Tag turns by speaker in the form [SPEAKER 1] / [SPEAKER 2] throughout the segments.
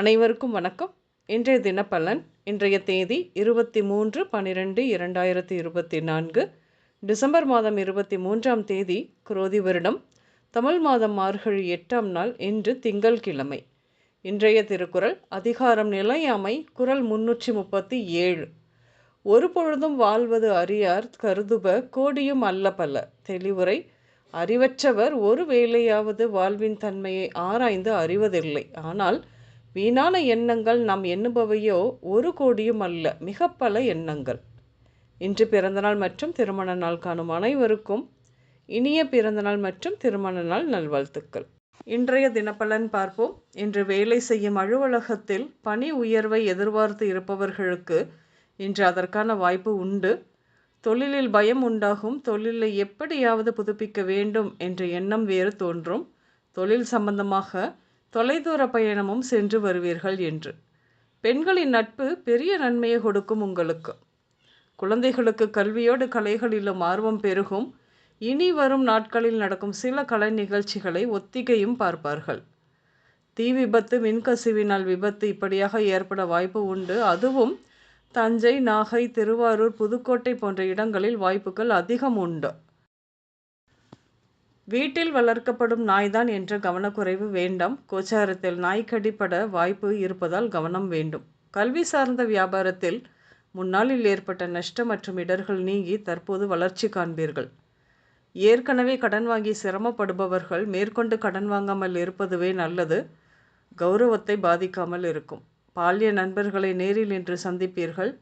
[SPEAKER 1] அனைவருக்கும் வணக்கம். இன்றைய தினப்பலன் இன்றைய தேதி இருபத்தி மூன்று பன்னிரெண்டு இரண்டாயிரத்தி இருபத்தி நான்கு டிசம்பர் மாதம் இருபத்தி மூன்றாம் தேதி குரோதி வருடம். தமிழ் மாதம் மார்கழி எட்டாம் நாள் இன்று திங்கள் கிழமை. இன்றைய திருக்குறள் அதிகாரம் நிலையாமை குரல் முன்னூற்றி முப்பத்தி ஏழு. ஒரு பொழுதும் வாழ்வது அறியார் கருதுப கோடியும் அல்ல பல. தெளிவுரை அறிவற்றவர் ஒரு வேளையாவது வாழ்வின் தன்மையை ஆராய்ந்து அறிவதில்லை. ஆனால் வீணான எண்ணங்கள் நாம் எண்ணுபவையோ ஒரு கோடியும் அல்ல மிக பல எண்ணங்கள். இன்று பிறந்தநாள் மற்றும் திருமண நாள் காணும் அனைவருக்கும் இனிய பிறந்தநாள் மற்றும் திருமண நாள் நல்வாழ்த்துக்கள். இன்றைய தினப்பலன் பார்ப்போம். இன்று வேலை செய்யும் அலுவலகத்தில் பணி உயர்வை எதிர்பார்த்து இருப்பவர்களுக்கு இன்று அதற்கான வாய்ப்பு உண்டு. தொழிலில் பயம் உண்டாகும். தொழிலை எப்படியாவது புதுப்பிக்க வேண்டும் என்ற எண்ணம் வேறு தோன்றும். தொழில் சம்பந்தமாக தொலைதூர பயணமும் சென்று வருவீர்கள் என்று. பெண்களின் நட்பு பெரிய நன்மையை கொடுக்கும் உங்களுக்கு. குழந்தைகளுக்கு கல்வியோடு கலைகளிலும் ஆர்வம் பெருகும். இனி வரும் நாட்களில் நடக்கும் சில கலை நிகழ்ச்சிகளை ஒத்திகையும் பார்ப்பார்கள். தீ விபத்து மின்கசிவினால் விபத்து இப்படியாக ஏற்பட வாய்ப்பு உண்டு. அதுவும் தஞ்சை நாகை திருவாரூர் புதுக்கோட்டை போன்ற இடங்களில் வாய்ப்புகள் அதிகம் உண்டு. வீட்டில் வளர்க்கப்படும் நாய்தான் என்ற கவனக்குறைவு வேண்டாம். கோச்சாரத்தில் நாய் கடிப்பட வாய்ப்பு இருப்பதால் கவனம் வேண்டும். கல்வி சார்ந்த வியாபாரத்தில் முன்னாளில் ஏற்பட்ட நஷ்டம் மற்றும் இடர்கள் நீங்கி தற்போது வளர்ச்சி காண்பீர்கள். ஏற்கனவே கடன் வாங்கி சிரமப்படுபவர்கள் மேற்கொண்டு கடன் வாங்காமல் இருப்பதுவே நல்லது. கௌரவத்தை பாதிக்காமல் இருக்கும். பால்ய நண்பர்களை நேரில் நின்று சந்திப்பீர்கள்.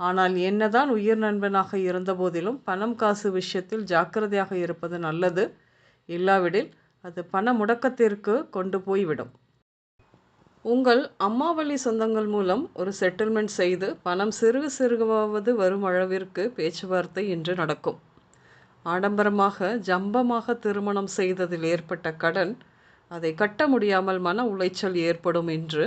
[SPEAKER 1] ஆனால் என்னதான் உயிர் நண்பனாக இருந்தபோதிலும் பணம் காசு விஷயத்தில் ஜாக்கிரதையாக இருப்பது நல்லது. இல்லாவிடில் அது பண முடக்கத்திற்கு கொண்டு போய்விடும். உங்கள் அம்மாவளி சொந்தங்கள் மூலம் ஒரு செட்டில்மெண்ட் செய்து பணம் சிறுகு சிறுகுவாவது வரும் அளவிற்கு பேச்சுவார்த்தை இன்று நடக்கும். ஆடம்பரமாக ஜம்பமாக திருமணம் செய்ததில் ஏற்பட்ட கடன் அதை கட்ட முடியாமல் மன உளைச்சல் ஏற்படும் என்று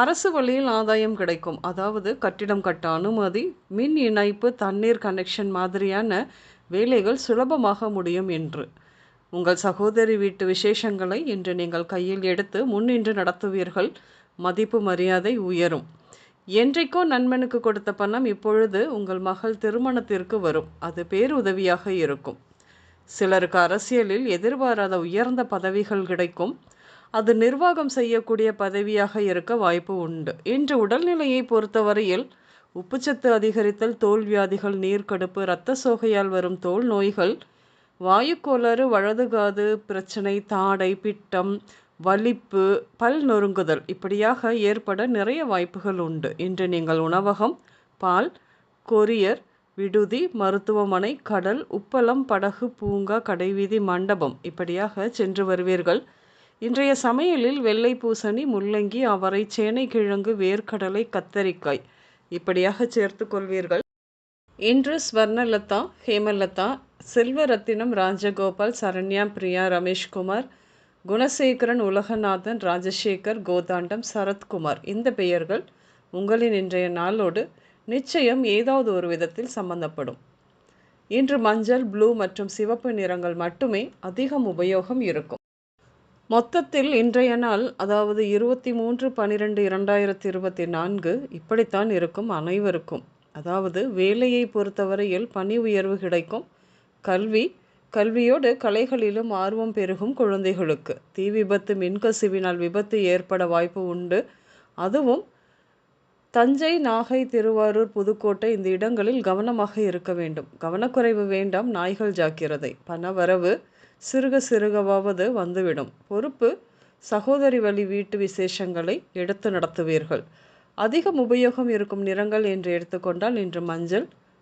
[SPEAKER 1] அரசு வழியில் ஆதாயம் கிடைக்கும். அதாவது கட்டிடம் கட்ட அனுமதி மின் இணைப்பு தண்ணீர் கனெக்ஷன் மாதிரியான வேலைகள் சுலபமாக முடியும் என்று உங்கள் சகோதரி வீட்டு விசேஷங்களை இன்று நீங்கள் கையில் எடுத்து முன்னின்று நடத்துவீர்கள். மதிப்பு மரியாதை உயரும். என்றைக்கோ நண்பனுக்கு கொடுத்த பணம் இப்பொழுது உங்கள் மகள் திருமணத்திற்கு வரும். அது பேருதவியாக இருக்கும். சிலருக்கு அரசியலில் எதிர்பாராத உயர்ந்த பதவிகள் கிடைக்கும். அது நிர்வாகம் செய்யக்கூடிய பதவியாக இருக்க வாய்ப்பு உண்டு. இன்று உடல்நிலையை பொறுத்தவரையில் உப்புச்சத்து அதிகரித்தல் தோல் வியாதிகள் நீர்க்கடுப்பு இரத்த சோகையால் வரும் தோல் நோய்கள் வாயுக்கோளாறு வலதுகாது பிரச்சனை தாடை பிட்டம் வலிப்பு பல் நொறுங்குதல் இப்படியாக ஏற்பட நிறைய வாய்ப்புகள் உண்டு. இன்று நீங்கள் உணவகம் பால் கொரியர் விடுதி மருத்துவமனை கடல் உப்பளம் படகு பூங்கா கடைவீதி மண்டபம் இப்படியாக சென்று வருவீர்கள். இன்றைய சமையலில் வெள்ளை பூசணி முள்ளங்கி அவரை சேனை கிழங்கு வேர்க்கடலை கத்தரிக்காய் இப்படியாக சேர்த்து கொள்வீர்கள். இன்று ஸ்வர்ணலதா ஹேமலதா செல்வரத்தினம் ராஜகோபால் சரண்யா பிரியா ரமேஷ்குமார் குணசேகரன் உலகநாதன் ராஜசேகர் கோதாண்டம் சரத்குமார். இந்த பெயர்கள் உங்களின் இன்றைய நாளோடு நிச்சயம் ஏதாவது ஒரு விதத்தில் சம்பந்தப்படும். இன்று மஞ்சள் ப்ளூ மற்றும் சிவப்பு நிறங்கள் மட்டுமே அதிகம் உபயோகம் இருக்கும். மொத்தத்தில் இன்றைய நாள் அதாவது இருபத்தி மூன்று பன்னிரெண்டு இரண்டாயிரத்தி இருபத்தி நான்கு இப்படித்தான் இருக்கும் அனைவருக்கும். அதாவது வேலையை பொறுத்தவரையில் பணி உயர்வு கிடைக்கும். கல்வி கல்வியோடு கலைகளிலும் ஆர்வம் பெருகும் குழந்தைகளுக்கு. தீ விபத்து மின்கசிவினால் விபத்து ஏற்பட வாய்ப்பு உண்டு. அதுவும் தஞ்சை நாகை திருவாரூர் புதுக்கோட்டை இந்த இடங்களில் கவனமாக இருக்க வேண்டும். கவனக்குறைவு வேண்டாம் நாய்கள் ஜாக்கிரதை. பணவரவு சிறுக சிறுகவாவது வந்துவிடும். பொறுப்பு சகோதரி வழி வீட்டு விசேஷங்களை எடுத்து நடத்துவீர்கள். அதிகம் உபயோகம் இருக்கும் நிறங்கள் என்று எடுத்துக்கொண்டால் இன்று மஞ்சள்